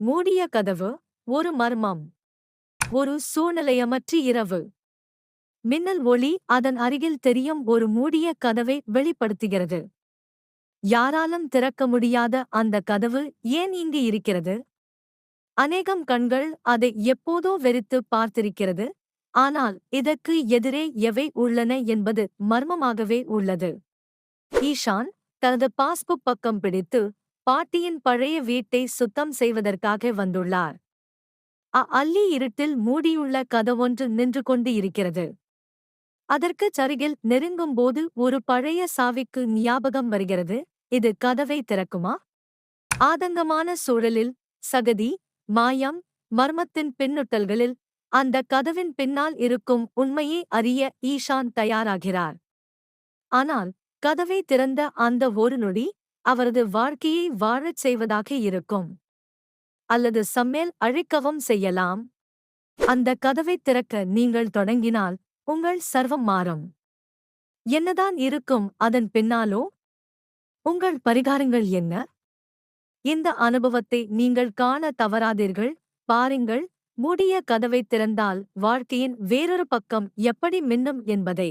மூடிய கதவு ஒரு மர்மம். ஒரு சூழ்நிலையமற்ற இரவு. மின்னல் ஒளி அதன் அருகில் தெரியும் ஒரு மூடிய கதவை வெளிப்படுத்துகிறது. யாராலும் திறக்க முடியாத அந்த கதவு ஏன் இங்கு இருக்கிறது? அநேகம் கண்கள் அதை எப்போதோ வெறித்து பார்த்திருக்கிறது. ஆனால் இதற்கு எதிரே எவை உள்ளன என்பது மர்மமாகவே உள்ளது. ஈஷான் தனது பாஸ்புக் பக்கம் பிடித்து பாட்டியின் பழைய வீட்டை சுத்தம் செய்வதற்காக வந்துள்ளார். அ அல்லி இருட்டில் மூடியுள்ள கதவொன்று நின்று கொண்டு இருக்கிறது. அதற்கு சரிகில் நெருங்கும்போது ஒரு பழைய சாவிக்கு ஞாபகம் வருகிறது. இது கதவை திறக்குமா? ஆதங்கமான சூழலில் சகதி மாயம் மர்மத்தின் பின்னொட்டல்களில் அந்த கதவின் பின்னால் இருக்கும் உண்மையை அறிய ஈஷான் தயாராகிறார். ஆனால் கதவை திறந்த அந்த ஒரு நொடி அவரது வாழ்க்கையை வாழச் செய்வதாக இருக்கும். அல்லது சம்மேல் அழிக்கவும் செய்யலாம். அந்த கதவை திறக்க நீங்கள் தொடங்கினால் உங்கள் சர்வம் மாறும். என்னதான் இருக்கும் அதன் பின்னாலோ? உங்கள் பரிகாரங்கள் என்ன? இந்த அனுபவத்தை நீங்கள் காண தவறாதீர்கள். பாருங்கள் மூடிய கதவை திறந்தால் வாழ்க்கையின் வேறொரு பக்கம் எப்படி மின்னும் என்பதை.